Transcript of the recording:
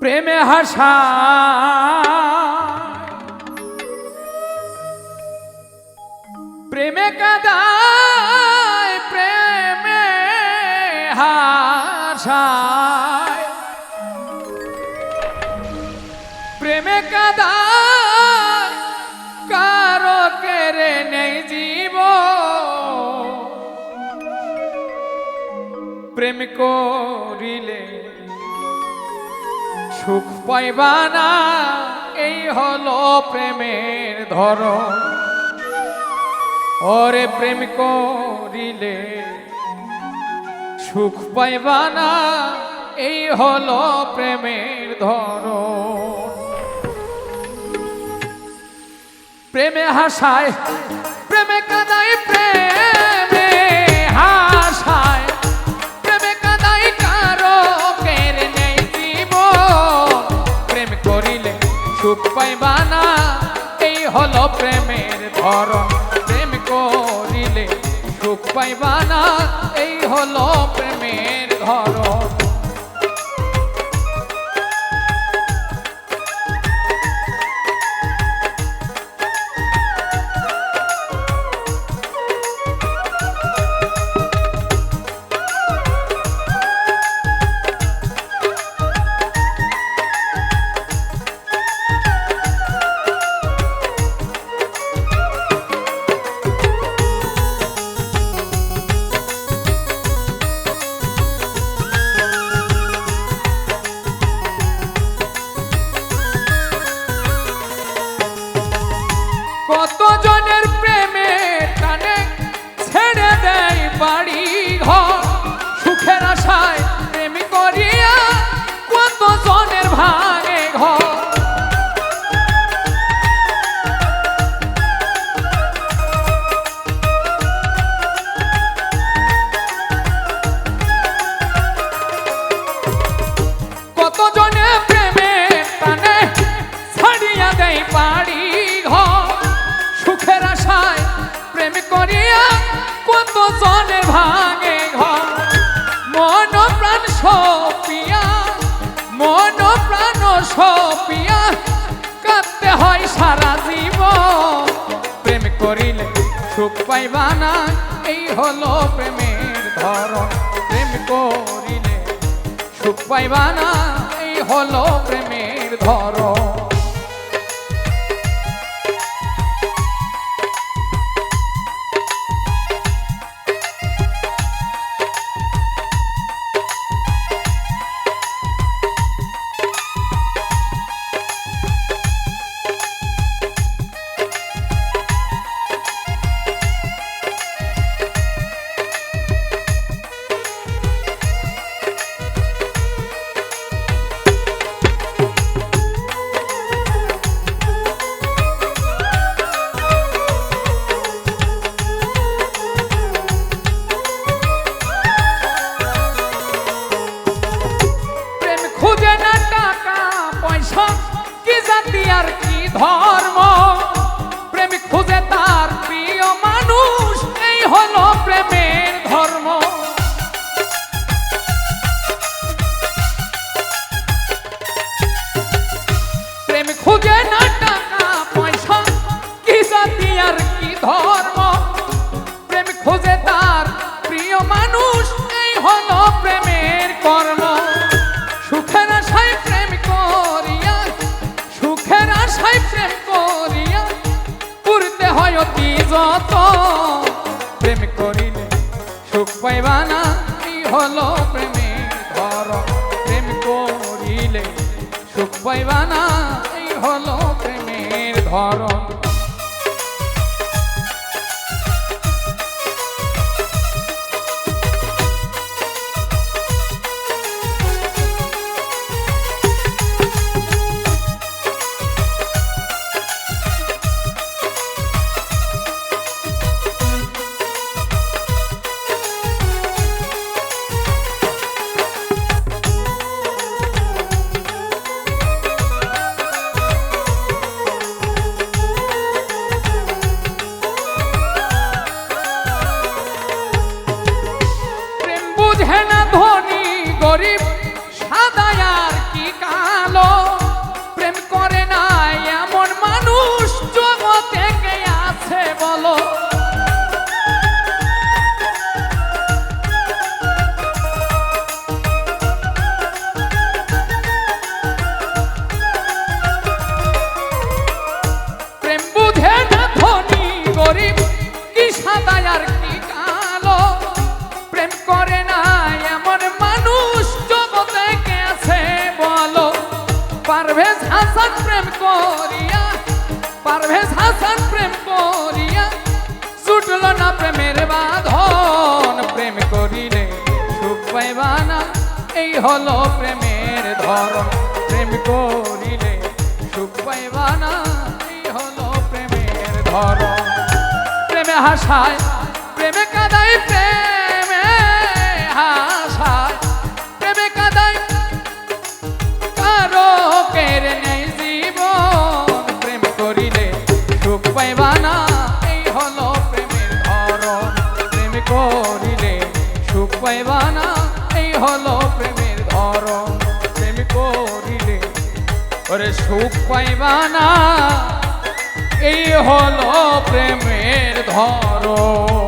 প্রেমে হাসা। প্রেমে কাদায় প্রেমে হাসায়। প্রেমে কাদায় কারও কেড়ে নেই জীব প্রেম করিলে পাইবা এই হলো প্রেমের ধর ওরে প্রেম করিলে সুখ পাইবা না, এই হলো প্রেমের ধরন। প্রেমে হাসায় সুখ পাইবা না এই হলো প্রেমের ধরন। করিয়া কত জনে ভাঙে ঘর। মন প্রাণ সপিয়া মন প্রাণ সপিয়া, কাঁদতে হয় সারা জীবন। প্রেম করিলে সুখ পাইবা না, এই হলো প্রেমের ধরন। প্রেম করিলে সুখ পাইবা না, এই হলো প্রেমের ধরন। হলো প্রেমের ধর্ম। প্রেম খুঁজে না টাকা, পয়সা, কি জাতি আর কি ধর্ম? প্রেম খোঁজে তার প্রিয় মানুষ, এই হলো প্রেমের কর্ম। সুখের আশায় প্রেম করিয়া, সুখের আশায় প্রেম করিয়া করতে হয় অতি যত হলো প্রেমে ধর প্রেম করিলে সুখ পাইবা না। এই হলো প্রেমের ধরন। পারভেজ হাসান প্রেম করিয়া ছুটল না প্রেমের বাঁধন। প্রেম করিলে সুখ পাইবা না, এই হলো প্রেমের ধরন। প্রেম করিলে সুখ পাইবা না, এই হলো প্রেমের ধরন। প্রেমে হাসায় ওরে সুখ পাইবা না এই হলো প্রেমের ধরন।